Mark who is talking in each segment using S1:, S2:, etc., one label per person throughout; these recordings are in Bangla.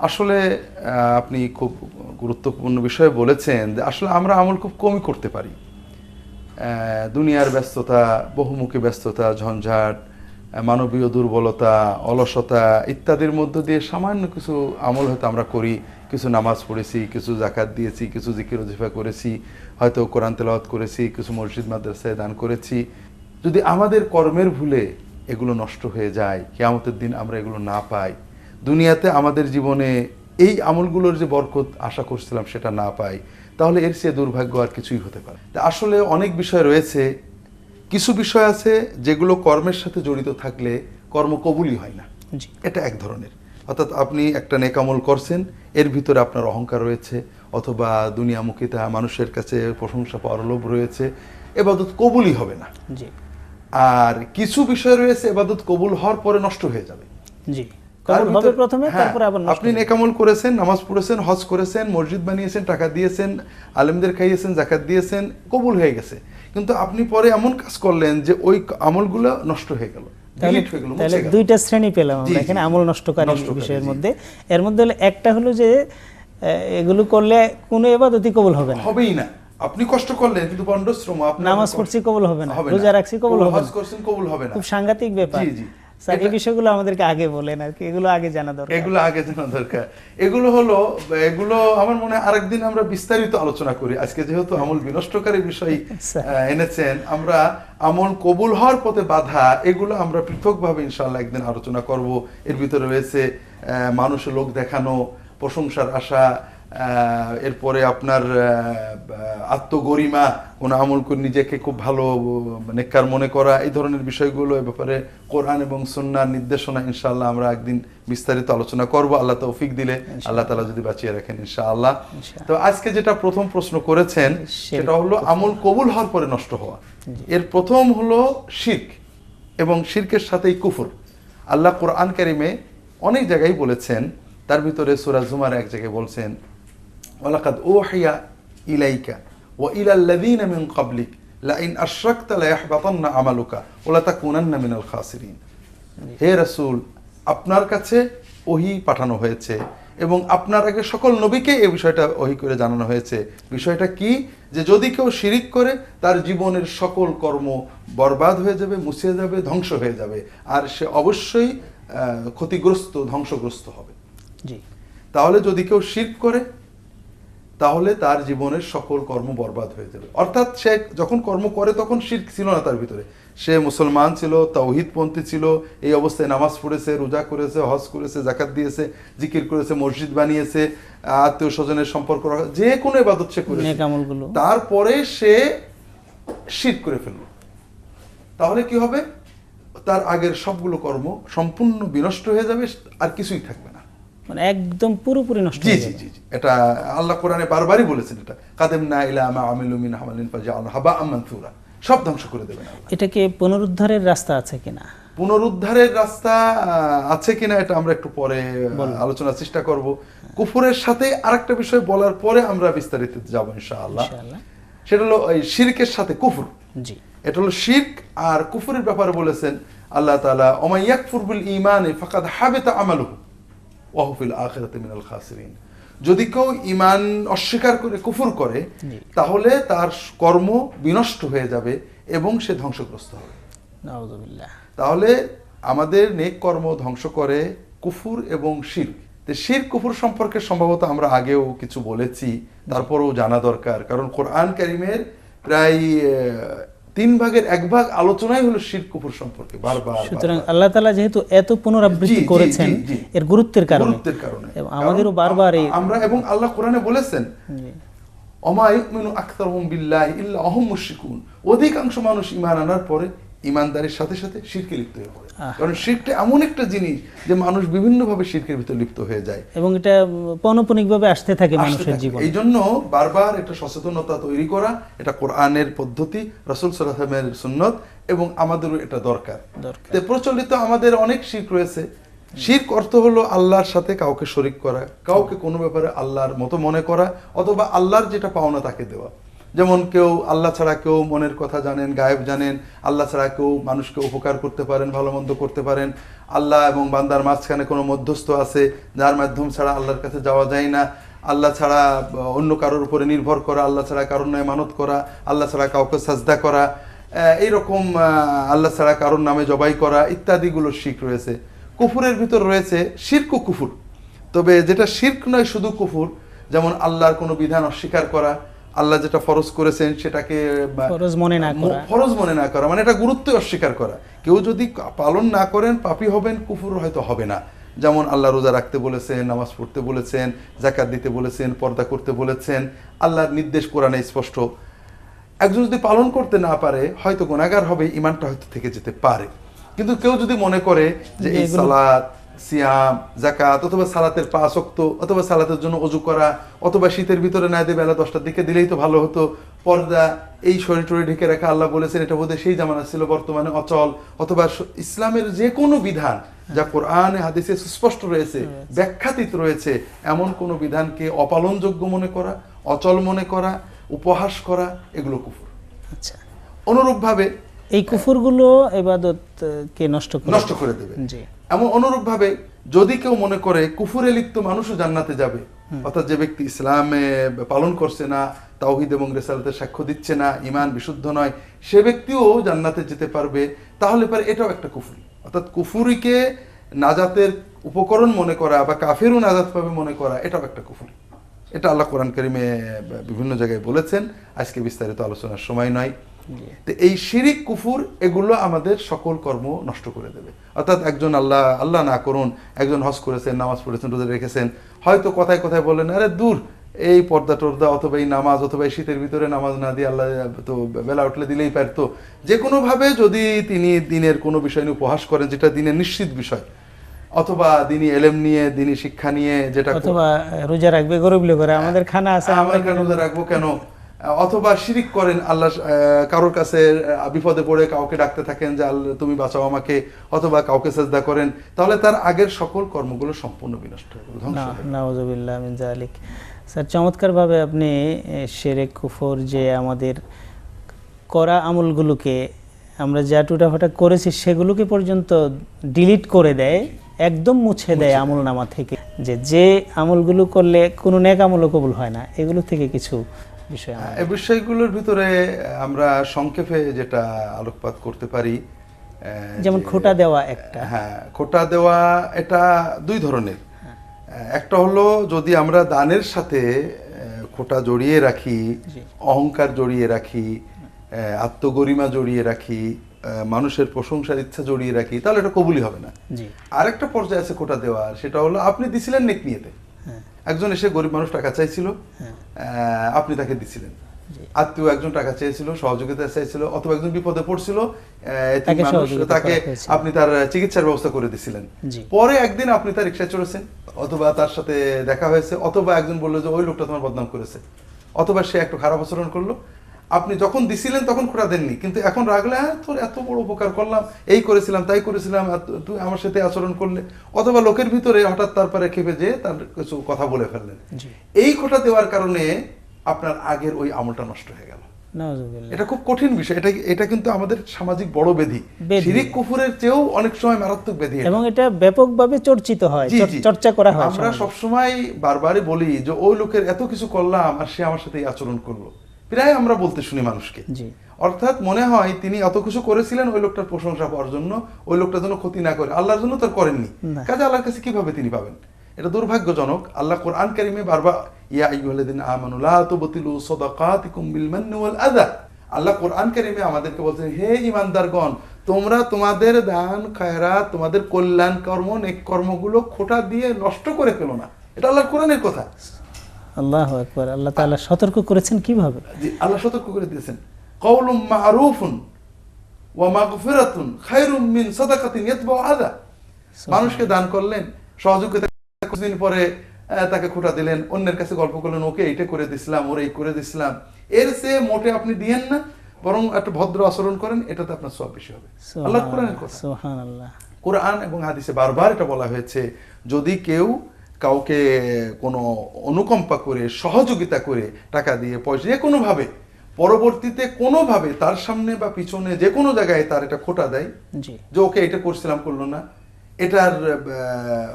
S1: আসলে আপনি খুব গুরুত্বপূর্ণ বিষয় বলেছেন যে আসলে আমরা আমল খুব কমই করতে পারি। দুনিয়ার ব্যস্ততা, বহুমুখী ব্যস্ততা, ঝঞ্ঝাট, মানবীয় দুর্বলতা, অলসতা ইত্যাদির মধ্য দিয়ে সামান্য কিছু আমল হয়তো আমরা করি। কিছু নামাজ পড়েছি, কিছু জাকাত দিয়েছি, কিছু জিকির ওজিফা করেছি, হয়তো কোরআন তেলাওয়াত করেছি, কিছু মসজিদ, মাদ্রাসায় দান করেছি। যদি আমাদের কর্মের ভুলে এগুলো নষ্ট হয়ে যায়, কেয়ামতের দিন আমরা এগুলো না পাই দুনিয়াতে আমাদের জীবনে এই আমলগুলোর যে বরকত আশা করছিলাম সেটা না পাই তাহলে এর চেয়ে দুর্ভাগ্য আর কিছুই হতে পারে তা আসলে অনেক বিষয় রয়েছে কিছু বিষয় আছে যেগুলো কর্মের সাথে জড়িত থাকলে কর্ম কবুলই হয় না। এটা এক ধরনের। অর্থাৎ আপনি একটা নেকামল করছেন এর ভিতরে আপনার অহংকার রয়েছে অথবা দুনিয়ামুখিতা মানুষের কাছে প্রশংসা পাওয়ার লোভ রয়েছে এবাদত কবুলই হবে না। আর কিছু বিষয় রয়েছে এবাদত কবুল হওয়ার পরে নষ্ট হয়ে যাবে।
S2: জি। কবুল হবে প্রথমে
S1: হ্যাঁ,
S2: তারপরে আবার
S1: আপনি। নেকামল করেছেন নামাজ পড়েছেন হজ করেছেন মসজিদ বানিয়েছেন টাকা দিয়েছেন আলেমদের খাইয়েছেন জাকাত দিয়েছেন কবুল হয়ে গেছে। কিন্তু আপনি পরে এমন কাজ করলেন যে ওই আমলগুলো নষ্ট হয়ে গেল
S2: তাহলে। দুইটা শ্রেণি পেলাম আমরা এখানে আমল নষ্টকারী বিষয়ের মধ্যে। এর মধ্যে একটা হলো যে এগুলো করলে কোনো এবাদতই কবুল হবে না।
S1: হবেই না। আপনি কষ্ট করলেন কিন্তু বন্ডশ্রম আপনার
S2: নামাজ
S1: কষ্ট-
S2: পড়ছি কবুল হবে না। রোজা রাখছি কবুল হবে না।
S1: করছেন কবুল হবে না।
S2: খুব সাংঘাতিক ব্যাপার।
S1: জি, জি।
S2: স্যার এই বিষয়গুলো আমাদেরকে আগে বলেন আর কি এগুলো আগে জানা দরকার।
S1: এগুলো আগে জানা দরকার। এগুলো হলো এগুলো আমার মনে হয় আরেকদিন আমরা বিস্তারিত আলোচনা করি। আজকে যেহেতু আমল বিনষ্টকারী বিষয়
S2: আচ্ছা।
S1: এনেছেন আমরা আমল কবুল হওয়ার পথে বাধা এগুলো আমরা পৃথকভাবে ইনশাল্লাহ একদিন আলোচনা করব। এর ভিতরে রয়েছে মানুষের লোক দেখানো প্রশংসার আশা এরপরে আপনার আত্মগরিমা কোন আমল করে নিজেকে খুব ভালো নেককার মনে করা এই ধরনের বিষয়গুলো এ ব্যাপারে কোরআন এবং সুন্নার নির্দেশনা ইনশাআল্লাহ আমরা একদিন বিস্তারিত আলোচনা করব। আল্লাহ তৌফিক দিলে আল্লাহ তালা যদি বাঁচিয়ে রাখেন ইনশাআল্লাহ। তো আজকে যেটা প্রথম প্রশ্ন করেছেন সেটা হলো আমল কবুল হওয়ার পরে নষ্ট হওয়া। এর প্রথম হলো শির্ক এবং শির্কের সাথেই কুফর। আল্লাহ কোরআন কারিমে অনেক জায়গায় বলেছেন তার ভিতরে সুরা জুমার এক জায়গায় বলছেন ওলাকাত ও হাইয়া ইলাইকা। ওয়া ইলাল্লাযীনা মিন ক্বাবলিক লাইন আশরাকতা লায়াহবাতান্না আমালুকা ওয়া লাতাকুনান্না মিনাল খাসিরিন। হে রাসূল আপনার কাছে ওহি পাঠানো হয়েছে এবং আপনার আগে সকল নবীকে এই বিষয়টা ওহি করে জানানো হয়েছে। বিষয়টা কি? যে যদি কেউ শিরিক করে তার জীবনের সকল কর্ম বরবাদ হয়ে যাবে মুছিয়ে যাবে ধ্বংস হয়ে যাবে। আর সে অবশ্যই ক্ষতিগ্রস্ত ধ্বংসগ্রস্ত হবে।
S2: জি।
S1: তাহলে যদি কেউ শির্ক করে তাহলে তার জীবনের সকল কর্ম বরবাদ হয়ে যাবে। অর্থাৎ সে যখন কর্ম করে তখন শির্ক ছিল না তার ভিতরে। সে মুসলমান ছিল তাওহিদপন্থী ছিল এই অবস্থায় নামাজ পড়েছে রোজা করেছে হজ করেছে জাকাত দিয়েছে জিকির করেছে মসজিদ বানিয়েছে আত্মীয় স্বজনের সম্পর্ক রাখা যে কোনো ইবাদত সে করেছে। তারপরে সে শির করে ফেলল। তাহলে কি হবে? তার আগের সবগুলো কর্ম সম্পূর্ণ বিনষ্ট হয়ে যাবে আর কিছুই থাকবে না।
S2: মানে একদম পুরোপুরি নষ্ট
S1: জি জি জি জি। এটা আল্লাহ কোরআনে বারবারই বলেছেন এটা। কাদেম না ইলা মা আমিলু মিন হামালিন ফাজআল হাবা মানসুরা। সব ধ্বংস করে দেবেন
S2: এটাকে পুনরুদ্ধারের রাস্তা আছে কিনা?
S1: পুনরুদ্ধারের রাস্তা আছে কিনা এটা আমরা একটু পরে আলোচনার চেষ্টা করব। কুফুরের সাথে আরেকটা বিষয় বলার পরে আমরা বিস্তারিত যাব ইনশাআল্লাহ।
S2: ইনশাআল্লাহ।
S1: সেটা হলো এই শিরকের সাথে কুফর।
S2: জি।
S1: এটা হলো শির্ক আর কুফুরের ব্যাপারে বলেছেন আল্লাহ তাআলা ওমাইয়াকফুর বিল ঈমানে ফাকাদ হাবিতা আমালুহু। ওয়া হু মিনাল খাসিরিন। যদি কেউ ঈমান অস্বীকার করে কুফর করে তাহলে তার কর্ম বিনষ্ট হয়ে যাবে এবং সে ধ্বংসগ্রস্ত হবে। তাহলে আমাদের নেক কর্ম ধ্বংস করে কুফুর এবং শির। শির কুফুর সম্পর্কে সম্ভবত আমরা আগেও কিছু বলেছি তারপরেও জানা দরকার। কারণ কোরআন কারিমের প্রায় তিন ভাগের এক ভাগ আলোচনাই হলো শির কুফুর সম্পর্কে বারবার
S2: সুতরাং আল্লাহ তাআলা যেহেতু এত পুনরাবৃত্তি করেছেন। এর গুরুত্বের কারণে।
S1: গুরুত্বের কারণে।
S2: এবং আমাদেরও বারবার এই
S1: আমরা এবং আল্লাহ কোরআনে বলেছেন অমা ইউমিনু আকতারহুম বিল্লাহি ইল্লা অহম মুশরিকুন। অধিকাংশ মানুষ ঈমান আনার পরে ঈমানদারির সাথে সাথে শিরকে লিপ্ত হয়ে পড়ে। কারণ শিরকটা এমন একটা জিনিস যে মানুষ বিভিন্নভাবে শিরকের ভিতর লিপ্ত হয়ে যায়।
S2: এবং এটা পৌনপুনিকভাবে আসতে থাকে মানুষের জীবনে।
S1: এই জন্য বারবার একটা সচেতনতা তৈরি করা এটা কোরআনের পদ্ধতি রসুল সাল্লামের সুন্নত এবং আমাদেরও এটা দরকার।
S2: দরকার।
S1: তে প্রচলিত আমাদের অনেক শির্ক রয়েছে। শির্ক অর্থ হলো আল্লাহর সাথে কাউকে শরিক করা কাউকে কোনো ব্যাপারে আল্লাহর মতো মনে করা অথবা আল্লাহর যেটা পাওনা তাকে দেওয়া। যেমন কেউ আল্লাহ ছাড়া কেউ মনের কথা জানেন, গায়েব জানেন, আল্লাহ ছাড়া কেউ মানুষকে উপকার করতে পারেন, ভালো মন্দ করতে পারেন। আল্লাহ এবং বান্দার মাঝখানে কোনো মধ্যস্থ আছে, যার মাধ্যম ছাড়া আল্লাহর কাছে যাওয়া যায় না। আল্লাহ ছাড়া অন্য কারোর উপরে নির্ভর করা, আল্লাহ ছাড়া কারোর নয় মানত করা, আল্লাহ ছাড়া কাউকে সাজদা করা এইরকম আল্লাহ ছাড়া কারোর নামে জবাই করা ইত্যাদিগুলো শিখ রয়েছে। কুফুরের ভিতর রয়েছে শির্ক কুফুর। তবে যেটা শির্ক নয় শুধু কুফুর, যেমন আল্লাহর কোনো বিধান অস্বীকার করা আল্লাহ যেটা ফরজ করেছেন সেটাকে
S2: ফরজ মনে না করা।
S1: ফরজ মনে না করা মানে এটা গুরুত্ব অস্বীকার করা। কেউ যদি পালন না করেন পাপী হবেন কুফুর হয়তো হবে না। যেমন আল্লাহ রোজা রাখতে বলেছেন নামাজ পড়তে বলেছেন জাকাত দিতে বলেছেন পর্দা করতে বলেছেন আল্লাহর নির্দেশ কোরআনে স্পষ্ট। একজন যদি পালন করতে না পারে হয়তো গুণাগার হবে ইমানটা হয়তো থেকে যেতে পারে। কিন্তু কেউ যদি মনে করে যে এই সালাত সিয়াম জাকাত অথবা সালাতের পাঁচ অক্ত অথবা সালাতের জন্য অজু করা অথবা শীতের ভিতরে না দিয়ে বেলা দশটার দিকে দিলেই তো ভালো হতো। পর্দা এই শরীর টরি ঢেকে রাখা আল্লাহ বলেছেন এটা বোধহয় সেই জামানা ছিল বর্তমানে অচল। অথবা ইসলামের যে কোনো বিধান যা কোরআনে হাদিসে সুস্পষ্ট রয়েছে। ব্যাখ্যাতীত রয়েছে এমন কোনো বিধানকে অপালনযোগ্য মনে করা অচল মনে করা উপহাস করা এগুলো কুফুর।
S2: আচ্ছা।
S1: অনুরূপভাবে
S2: এই কুফুরগুলো এবাদত কে নষ্ট করে
S1: নষ্ট করে দেবে। এমন অনুরূপভাবে যদি কেউ মনে করে কুফুরে লিপ্ত মানুষও জান্নাতে যাবে অর্থাৎ যে ব্যক্তি ইসলামে পালন করছে না তাওহিদ এবং রেসালতের সাক্ষ্য দিচ্ছে না ইমান বিশুদ্ধ নয় সে ব্যক্তিও জান্নাতে যেতে পারবে তাহলে পারে এটাও একটা কুফুরি। অর্থাৎ কুফুরিকে নাজাতের উপকরণ মনে করা বা কাফেরও নাজাত পাবে মনে করা এটাও একটা কুফুরি। এটা আল্লাহ কোরআন করিমে বিভিন্ন জায়গায় বলেছেন। আজকে বিস্তারিত আলোচনার সময় নয়। তো এই শিরিক কুফুর এগুলো আমাদের সকল কর্ম নষ্ট করে দেবে। অর্থাৎ একজন আল্লাহ আল্লাহ না করুন একজন হজ করেছেন নামাজ পড়েছেন রোজা রেখেছেন হয়তো কথায় কথায় বললেন আরে দূর এই পর্দা টর্দা অথবা এই নামাজ অথবা এই শীতের ভিতরে নামাজ না দিয়ে আল্লাহ তো বেলা উঠলে দিলেই পারতো। যে কোনোভাবে যদি তিনি দিনের কোনো বিষয় নিয়ে উপহাস করেন যেটা দিনের নিশ্চিত বিষয় অথবা দিনী এলেম নিয়ে দিনী শিক্ষা নিয়ে যেটা
S2: অথবা রোজা রাখবে গরিব লোকেরা আমাদের খানা আছে
S1: হ্যাঁ, আমার কেন রোজা রাখব কেন? অথবা শিরিক করেন আল্লাহ কারোর কাছে বিপদে পড়ে কাউকে ডাকতে থাকেন যে আল্লাহ তুমি বাঁচাও আমাকে অথবা কাউকে চেষ্টা করেন তাহলে তার আগের সকল কর্মগুলো সম্পূর্ণ বিনষ্ট হয়ে
S2: স্যার চমৎকারভাবে আপনি শেরেক কুফর যে আমাদের করা আমলগুলোকে আমরা যা টুটাফাটা করেছি সেগুলোকে পর্যন্ত ডিলিট করে দেয় একদম মুছে দেয় আমল নামা থেকে। যে যে আমলগুলো করলে কোনো নেক আমলও কবুল হয় না এগুলো থেকে কিছু বিষয়
S1: এই বিষয়গুলোর ভিতরে আমরা সংক্ষেপে যেটা আলোকপাত করতে পারি
S2: যেমন খোটা দেওয়া একটা।
S1: হ্যাঁ খোটা দেওয়া এটা দুই ধরনের। একটা হলো যদি আমরা দানের সাথে খোটা জড়িয়ে রাখি অহংকার জড়িয়ে রাখি আত্মগরিমা জড়িয়ে রাখি মানুষের প্রশংসার ইচ্ছা জড়িয়ে রাখি তাহলে এটা কবুলই হবে না। আরেকটা পর্যায়ে আছে খোটা দেওয়ার সেটা হলো আপনি দিছিলেন নেক নিয়েতে।
S2: হ্যাঁ
S1: একজন এসে গরিব মানুষ টাকা চাইছিল
S2: হ্যাঁ।
S1: আপনি তাকে দিছিলেন। আত্মীয় একজন টাকা চেয়েছিল সহযোগিতা চাইছিল অথবা একজন বিপদে পড়ছিল
S2: তাকে।
S1: আপনি তার চিকিৎসার ব্যবস্থা করে দিছিলেন। পরে একদিন আপনি তার রিক্সায় চড়েছেন অথবা তার সাথে দেখা হয়েছে অথবা একজন বলল যে ওই লোকটা তোমার বদনাম করেছে। অথবা সে একটু খারাপ আচরণ করল আপনি যখন দিছিলেন তখন খোটা দেননি। কিন্তু এখন রাগলে হ্যাঁ তোর এত বড় উপকার করলাম এই করেছিলাম তাই করেছিলাম তুই আমার সাথে আচরণ করলে। অথবা লোকের ভিতরে হঠাৎ তারপরে খেপে যে তার কিছু কথা বলে ফেললেন। এই খোটা দেওয়ার কারণে আপনার আগের ওই আমলটা নষ্ট হয়ে গেল। এটা খুব কঠিন বিষয়। এটা এটা কিন্তু আমাদের সামাজিক বড় ব্যাধি। শিরিক কুফুরের চেয়েও অনেক সময় মারাত্মক ব্যাধি
S2: এবং এটা ব্যাপকভাবে চর্চিত হয়। চর্চা করা হয়
S1: আমরা সবসময় বারবারই বলি যে ওই লোকের এত কিছু করলাম আর সে আমার সাথে এই আচরণ করল। প্রায় আমরা বলতে শুনি মানুষকে। অর্থাৎ মনে হয় তিনি এত কিছু করেছিলেন ওই লোকটার প্রশংসা পাওয়ার জন্য ওই লোকটার জন্য ক্ষতি না করে। আল্লাহর জন্য তার করেননি। কাজে আল্লাহর কাছে কীভাবে তিনি পাবেন? এটা দুর্ভাগ্যজনক। আল্লাহ কোরআন কারিমে বারবার ইয়া আইয়ুহাল্লাযিনা আমানু লা তুবতিলু সাদাকাতিকুম বিল মান্নি ওয়াল আযা আল্লাহ কোরআন কারিমে আমাদেরকে বলছেন হে ঈমানদারগণ তোমরা তোমাদের দান খায়রাত তোমাদের কল্যাণ কর্ম নেক কর্মগুলো খোটা দিয়ে নষ্ট করে ফেলো না। এটা আল্লাহর কোরআনের কথা।
S2: আল্লাহ আল্লাহ তাআলা সতর্ক করেছেন কীভাবে?
S1: আল্লাহ সতর্ক করে দিয়েছেন। কওলুম মারুফুন ওয়া মাগফিরাতুন খায়রুম মিন সাদাকাতিন ইয়াতবাউ মানুষকে দান করলেন সহযোগিতা কিছুদিন পরে তাকে খোটা দিলেন অন্যের কাছে গল্প করলেন ওকে এইটা করে দিছিলাম ওরে এই করে দিছিলাম। এর সে মোটে আপনি দিয়েন না বরং একটা ভদ্র আচরণ করেন এটাতে আপনার সব বেশি হবে। আল্লাহ
S2: আল্লাহ
S1: কোরআন এবং হাদিসে বারবার এটা বলা হয়েছে যদি কেউ কাউকে কোনো অনুকম্পা করে সহযোগিতা করে টাকা দিয়ে পয়সা যে কোনোভাবে পরবর্তীতে কোনোভাবে তার সামনে বা পিছনে যে কোনো জায়গায় তার এটা খোটা দেয় যে ওকে এটা করছিলাম করল না এটার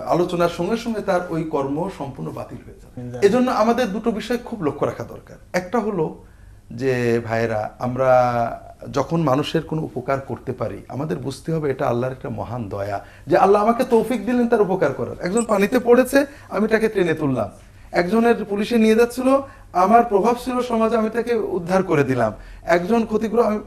S1: আলোচনার সঙ্গে সঙ্গে তার ওই কর্ম সম্পূর্ণ বাতিল হয়ে যাবে। এজন্য আমাদের দুটো বিষয় খুব লক্ষ্য রাখা দরকার। একটা হলো যে ভাইয়েরা আমরা যখন মানুষের কোনো উপকার করতে পারি, আমাদের বুঝতে হবে এটা আল্লাহর একটা মহান দয়া। যে আল্লাহ আমাকে তৌফিক দিলেন, তার উপকার করার। একজন পানিতে পড়েছে, আমি তাকে ট্রেনে তুললাম। একজনের পুলিশে নিয়ে যাচ্ছিল, আমার প্রভাব ছিল সমাজে, আমি তাকে উদ্ধার করে দিলাম। একজন ক্ষতিগ্রস্ত, আমি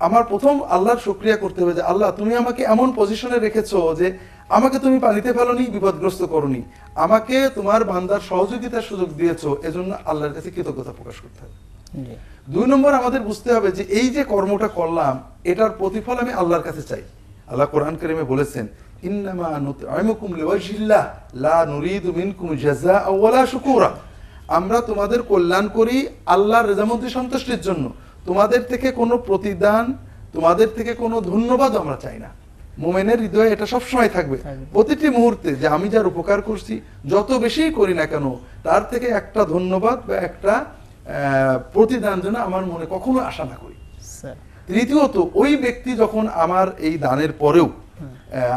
S1: আমার প্রথম আল্লাহর শুক্রিয়া করতে হবে যে, আল্লাহ, তুমি আমাকে এমন পজিশনে রেখেছো যে, আমাকে তুমি পানিতে ফেলোনি, বিপদগ্রস্ত করনি। আমাকে তোমার বান্দার সহযোগিতার সুযোগ দিয়েছ, এজন্য আল্লাহর কাছে কৃতজ্ঞতা প্রকাশ করতে হবে। দুই নম্বর আমাদের বুঝতে হবে যে এই যে কর্মটা করলাম এটার প্রতিফল আমি আল্লাহর কাছে চাই। আল্লাহ কোরআন কারিমে বলেছেন আমরা তোমাদের কল্যাণ করি আল্লাহর রেজামন্দি সন্তুষ্টির জন্য। তোমাদের থেকে কোনো প্রতিদান তোমাদের থেকে কোনো ধন্যবাদ আমরা চাই না। মোমেনের হৃদয়ে এটা সবসময় থাকবে।
S2: থাকবে।
S1: প্রতিটি মুহূর্তে যে আমি যার উপকার করছি যত বেশি করি না কেন তার থেকে একটা ধন্যবাদ বা একটা প্রতিদান যেন আমার মনে কখনো আশা না করি। তৃতীয়ত ওই ব্যক্তি যখন আমার এই দানের পরেও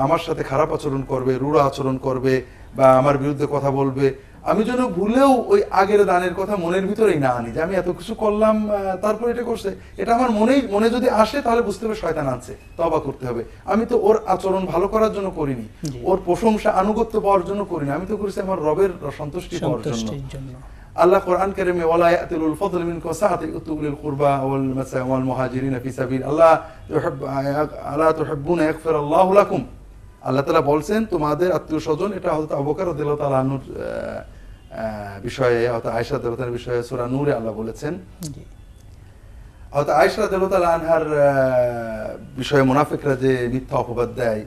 S1: আমার সাথে খারাপ আচরণ করবে রূঢ় আচরণ করবে বা আমার বিরুদ্ধে কথা বলবে আমি যেন ভুলেও ওই আগের দানের কথা মনের ভিতরেই না আনি যে আমি এত কিছু করলাম তারপর এটা করছে। এটা আমার মনেই মনে যদি আসে তাহলে বুঝতে হবে শয়তান আনছে তবা করতে হবে। আমি তো ওর আচরণ ভালো করার জন্য করিনি ওর প্রশংসা আনুগত্য পাওয়ার জন্য করিনি আমি তো করেছি আমার রবের সন্তুষ্টি পাওয়ার জন্য। আল্লাহ কোরআন কারিমে ওয়ালা ইয়াতিলুল ফাদল মিনকুম সাআতি কুরবা ওয়াল মাসা ওয়াল মুহাজিরিন ফি সাবিল আল্লাহ তুহিব আলা ইয়াগফির আল্লাহু লাকুম। আল্লাহ তাআলা বলছেন তোমাদের আত্মীয় স্বজন এটা হযরত আবু বকর রাদিয়াল্লাহু তাআলা আনহুর বিষয়ে আয়েশা রাদিয়াল্লাহু বিষয়ে সূরা নূরে আল্লাহ বলেছেন। হয়তো আয়েশা রাদিয়াল্লাহু তাআলা আনহার বিষয়ে মুনাফিকরা যে মিথ্যা অপবাদ দেয়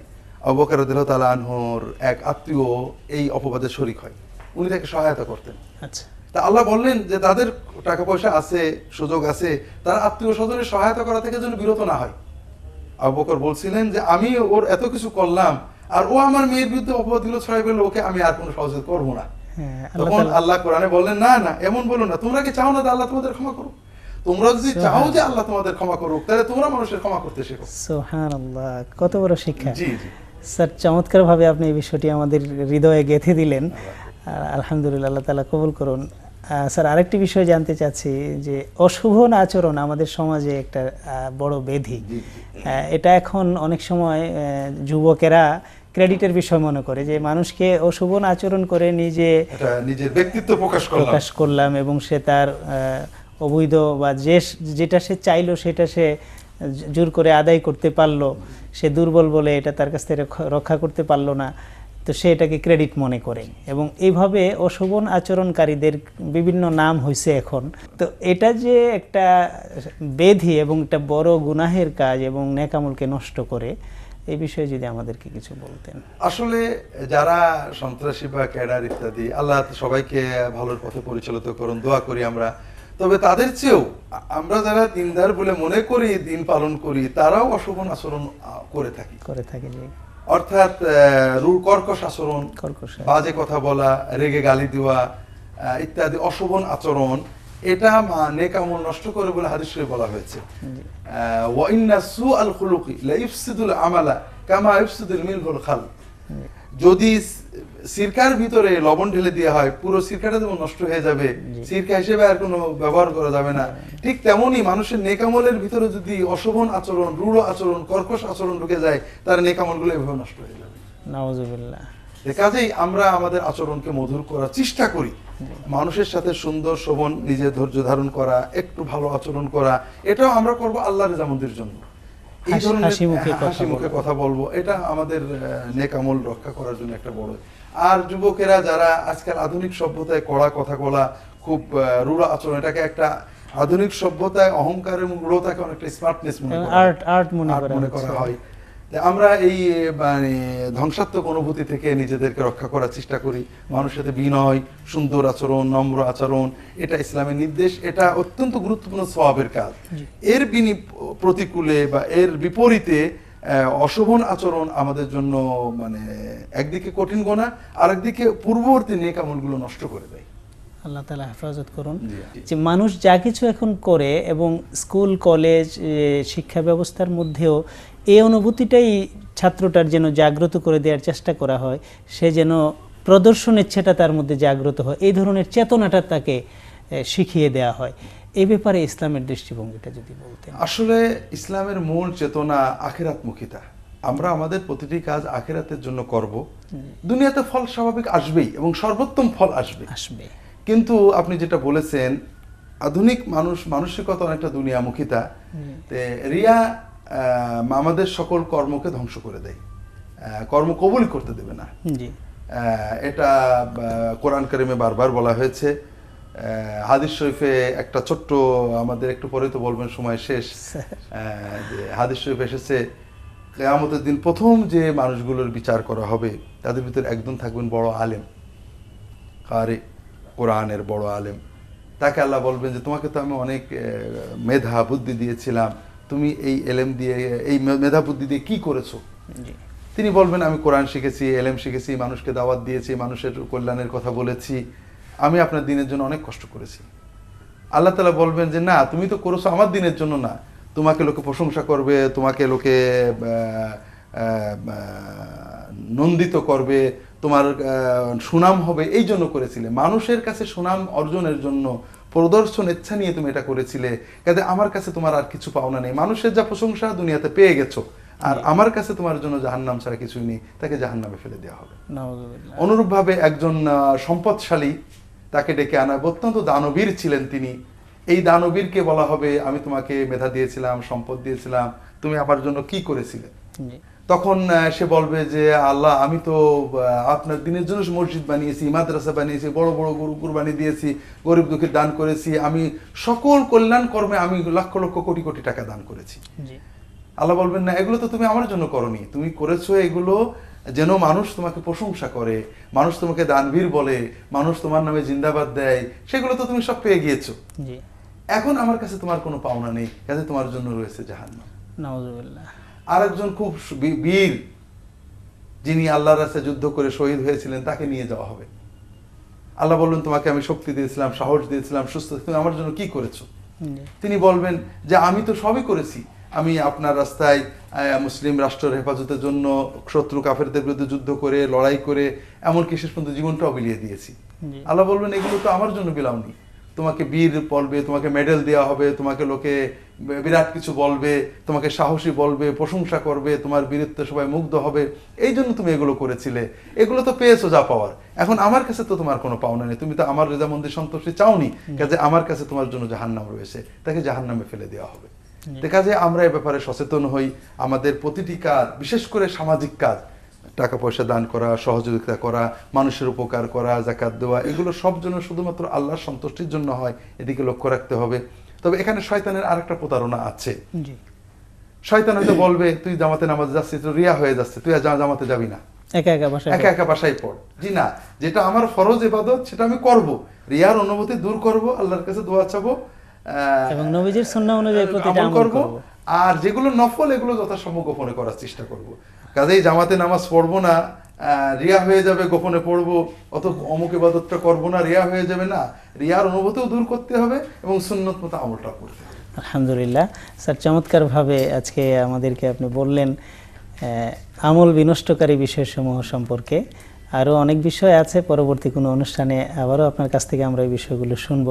S1: আবু বকর রাদিয়াল্লাহু তাআলা আনহুর এক আত্মীয় এই অপবাদে শরীক হয়। উনি তাকে সহায়তা করতেন।
S2: আচ্ছা।
S1: তা আল্লাহ বললেন যে তাদের টাকা পয়সা আছে সুযোগ আছে তারা আত্মীয় স্বজনের সহায়তা করা থেকে যেন বিরত না হয়। আবু বকর বলছিলেন যে আমি ওর এত কিছু করলাম আর ও আমার মেয়ের বিরুদ্ধে অপবাদ দিল ছড়াই পেলে ওকে আমি আর কোনো সহযোগিতা করব না।
S2: হ্যাঁ
S1: তখন আল্লাহ কোরআনে বললেন না না এমন বলো না তোমরা কি চাও না আল্লাহ তোমাদের ক্ষমা করুক? তোমরা যদি চাও যে আল্লাহ তোমাদের ক্ষমা করুক তাহলে তোমরা মানুষের ক্ষমা করতে শেখো।
S2: সুবহানাল্লাহ কত বড় শিক্ষা।
S1: জি জি।
S2: স্যার চমৎকারভাবে আপনি এই বিষয়টি আমাদের হৃদয়ে গেঁথে দিলেন। আলহামদুলিল্লাহ আল্লাহ তালা কবুল করুন। স্যার আরেকটি বিষয় জানতে চাচ্ছি যে অশুভ আচরণ আমাদের সমাজে একটা বড় বেধি। এটা এখন অনেক সময় যুবকেরা ক্রেডিটের বিষয় মনে করে যে মানুষকে অশুভ আচরণ করে নিজে
S1: নিজের ব্যক্তিত্ব প্রকাশ
S2: প্রকাশ করলাম এবং সে তার অবৈধ বা যে যেটা সে চাইলো সেটা সে জোর করে আদায় করতে পারল। সে দুর্বল বলে এটা তার কাছ থেকে রক্ষা করতে পারল না। তো সে এটাকে ক্রেডিট মনে করে। এবং এইভাবে অশোভন আচরণকারীদের বিভিন্ন নাম হয়েছে এখন। তো এটা যে একটা বেধি এবং একটা বড় গুনাহের কাজ এবং নেকামলকে নষ্ট করে এই বিষয়ে যদি আমাদেরকে কিছু বলতেন।
S1: আসলে যারা সন্ত্রাসী বা ক্যাডার ইত্যাদি আল্লাহ সবাইকে ভালোর পথে পরিচালিত করুন দোয়া করি আমরা। তবে তাদের চেয়েও আমরা যারা দিনদার বলে মনে করি দিন পালন করি তারাও অশোভন আচরণ করে থাকি।
S2: করে থাকে
S1: অর্থাৎ রুর কর্কশ আচরণ বাজে কথা বলা রেগে গালি দেওয়া ইত্যাদি অশোভন আচরণ এটা নেকামল নেক নষ্ট করে বলে হাদিস শরীফে বলা হয়েছে। ওয়া ইন্না সুআল খুলুকি লা ইফসিদুল আমালা কামা ইফসিদুল মিলহুল খাল যদি স- সিরকার ভিতরে লবণ ঢেলে দেওয়া হয় পুরো সিরকাটা যেমন নষ্ট হয়ে যাবে সিরকা হিসেবে আর কোনো ব্যবহার করা যাবে না। ঠিক তেমনি মানুষের নেকামলের ভিতরে যদি অশোভন আচরণ রূঢ় আচরণ কর্কশ আচরণ ঢুকে যায় তার নেকামলগুলো এভাবে নষ্ট হয়ে যাবে। কাজেই আমরা আমাদের আচরণকে মধুর করার চেষ্টা করি। মানুষের সাথে সুন্দর শোভন নিজে ধৈর্য ধারণ করা একটু ভালো আচরণ করা এটাও আমরা করব আল্লাহর জামন্দির জন্য। এই ধরনের
S2: হাসি মুখে কথা বলব।
S1: এটা আমাদের নেকামল রক্ষা করার জন্য একটা বড় আর যুবকেরা যারা আজকাল আধুনিক সভ্যতায় কড়া কথা বলা খুব রূঢ় আচরণ এটাকে একটা আধুনিক সভ্যতায় অহংকার এবং রূঢ়তাকে অনেকটা স্মার্টনেস মনে করা।
S2: আর্ট আর্ট মনে করা
S1: হয়। আমরা এই মানে ধ্বংসাত্মক অনুভূতি থেকে নিজেদেরকে রক্ষা করার চেষ্টা করি। মানুষের সাথে বিনয় সুন্দর আচরণ নম্র আচরণ এটা ইসলামের নির্দেশ। এটা অত্যন্ত গুরুত্বপূর্ণ সওয়াবের কাজ। এর বিনি প্রতিকূলে বা এর বিপরীতে অশোভন আচরণ আমাদের জন্য মানে একদিকে কঠিন গোনা আর একদিকে পূর্ববর্তী নেক আমলগুলো নষ্ট করে দেয়।
S2: আল্লাহ তালা হেফাজত করুন। যে মানুষ যা কিছু এখন করে এবং স্কুল কলেজ শিক্ষা ব্যবস্থার মধ্যেও এই অনুভূতিটাই ছাত্রটার যেন জাগ্রত করে দেওয়ার চেষ্টা করা হয় সে যেন প্রদর্শন ইচ্ছাটা তার মধ্যে জাগ্রত হয় এই ধরনের চেতনাটা তাকে শিখিয়ে দেওয়া হয়। এই ব্যাপারে ইসলামের দৃষ্টিভঙ্গিটা যদি বলতে
S1: আসলে ইসলামের মূল চেতনা আখেরাতমুখিতা। আমরা আমাদের প্রতিটি কাজ আখেরাতের জন্য করব। দুনিয়াতে ফল স্বাভাবিক আসবেই এবং সর্বোত্তম ফল আসবে
S2: আসবে।
S1: কিন্তু আপনি যেটা বলেছেন আধুনিক মানুষ মানসিকতা অনেকটা দুনিয়ামুখিতা। রিয়া আমাদের সকল কর্মকে ধ্বংস করে দেয়। আহ, কর্ম কবুল করতে দেবে না।
S2: জি।
S1: এটা কোরআন কারিমে বারবার বলা হয়েছে। হাদিস শরীফে একটা ছোট্ট আমাদের একটু পরে তো বলবেন সময় শেষ। হাদিস শরীফ এসেছে কেয়ামতের দিন প্রথম যে মানুষগুলোর বিচার করা হবে তাদের ভিতরে একজন থাকবেন বড় আলেম কারে কোরআনের বড় আলেম। তাকে আল্লাহ বলবেন যে তোমাকে তো আমি অনেক মেধা বুদ্ধি দিয়েছিলাম। তুমি এই এলেম দিয়ে এই মেধা বুদ্ধি দিয়ে কি করেছ? তিনি বলবেন আমি কোরআন শিখেছি এলেম শিখেছি মানুষকে দাওয়াত দিয়েছি মানুষের কল্যাণের কথা বলেছি। আমি আপনার দিনের জন্য অনেক কষ্ট করেছি। আল্লাহ তালা বলবেন যে না তুমি তো করেছ আমার দিনের জন্য না। তোমাকে লোকে প্রশংসা করবে তোমাকে লোকে নন্দিত করবে তোমার সুনাম হবে। এই জন্য করেছিলে। মানুষের কাছে সুনাম অর্জনের জন্য প্রদর্শন ইচ্ছা নিয়ে তুমি এটা করেছিলে। কাজে আমার কাছে তোমার আর কিছু পাওনা নেই। মানুষের যা প্রশংসা দুনিয়াতে পেয়ে গেছো আর আমার কাছে তোমার জন্য জাহান্নাম ছাড়া কিছুই নেই। তাকে জাহান্নামে ফেলে দেওয়া হবে। অনুরূপভাবে একজন সম্পদশালী তাকে ডেকে আনা অত্যন্ত দানবীর ছিলেন তিনি। এই দানবীরকে বলা হবে আমি তোমাকে মেধা দিয়েছিলাম সম্পদ দিয়েছিলাম তুমি আমার জন্য কি করেছিলে? তখন সে বলবে যে আল্লাহ আমি তো আপনার দিনের জন্য মসজিদ বানিয়েছি মাদ্রাসা বানিয়েছি বড় বড় গরু কুরবানি দিয়েছি গরিব দুঃখীর দান করেছি আমি সকল কল্যাণ কর্মে আমি লক্ষ লক্ষ কোটি কোটি টাকা দান করেছি। আল্লাহ বলবেন না এগুলো তো তুমি আমার জন্য করনি। তুমি করেছ এগুলো যেন মানুষ তোমাকে প্রশংসা করে মানুষ তোমাকে দানবীর বলে মানুষ তোমার নামে জিন্দাবাদ দেয় সেগুলো তো তুমি সব পেয়ে গিয়েছো। এখন আমার কাছে তোমার কোনো পাওনা নেই কাজে তোমার জন্য রয়েছে জাহান্নাম। আরেকজন খুব বীর যিনি আল্লাহর রাস্তায় যুদ্ধ করে শহীদ হয়েছিলেন তাকে নিয়ে যাওয়া হবে। আল্লাহ বললেন তোমাকে আমি শক্তি দিয়েছিলাম সাহস দিয়েছিলাম সুস্থ তুমি আমার জন্য কি করেছ? তিনি বলবেন যে আমি তো সবই করেছি আমি আপনার রাস্তায় মুসলিম রাষ্ট্রের হেফাজতের জন্য শত্রু কাফেরদের বিরুদ্ধে যুদ্ধ করে লড়াই করে এমনকি শেষ পর্যন্ত জীবনটাও বিলিয়ে দিয়েছি। আল্লাহ বলবেন এগুলো তো আমার জন্য বিলাওনি। তোমাকে বীর বলবে তোমাকে মেডেল দেওয়া হবে তোমাকে লোকে বিরাট কিছু বলবে তোমাকে সাহসী বলবে প্রশংসা করবে তোমার বীরত্বে সবাই মুগ্ধ হবে। এই জন্য তুমি এগুলো করেছিলে। এগুলো তো পেয়েছ যা পাওয়ার। এখন আমার কাছে তো তোমার কোনো পাওনা নেই। তুমি তো আমার রেজামন্দি সন্তুষ্টি চাওনি। কাজে আমার কাছে তোমার জন্য জাহান্নাম রয়েছে। তাকে জাহান্নামে ফেলে দেওয়া হবে। তো কাজে আমরা এ ব্যাপারে সচেতন হই আমাদের প্রতিটি কাজ বিশেষ করে সামাজিক কাজ টাকা পয়সা দান করা সহযোগিতা করা মানুষের উপকার করা জাকাত দেওয়া এগুলো সব জন্য শুধুমাত্র আল্লাহর সন্তুষ্টির জন্য হয় এদিকে লক্ষ্য রাখতে হবে। তবে এখানে শয়তানের আরেকটা প্রতারণা আছে। শয়তান হয়তো বলবে তুই জামাতে নামাজ যাচ্ছিস তো রিয়া হয়ে যাচ্ছে তুই আর জামাতে যাবি না।
S2: একা একা বাসায়
S1: একা একা বাসায় পড়। জি না যেটা আমার ফরজ ইবাদত সেটা আমি করব। রিয়ার অনুভূতি দূর করব আল্লাহর কাছে দোয়া চাবো
S2: এবং নবীজির সুন্নাহ অনুযায়ী প্রতিটা
S1: আমল করব। আর যেগুলো নফল এগুলো যথাসম্ভব গোপনে করার চেষ্টা করব। কাজেই জামাতে নামাজ পড়ব না রিয়া হয়ে যাবে গোপনে পড়ব অত অমুক ইবাদতটা করব না রিয়া হয়ে যাবে না। রিয়ার অনুভূতিও দূর করতে হবে এবং সুন্নত মতো আমলটা করতে হবে।
S2: আলহামদুলিল্লাহ। স্যার চমৎকারভাবে আজকে আমাদেরকে আপনি বললেন আমল বিনষ্টকারী বিষয়সমূহ সম্পর্কে। আরও অনেক বিষয় আছে পরবর্তী কোনো অনুষ্ঠানে আবারও আপনার কাছ থেকে আমরা এই বিষয়গুলো শুনব।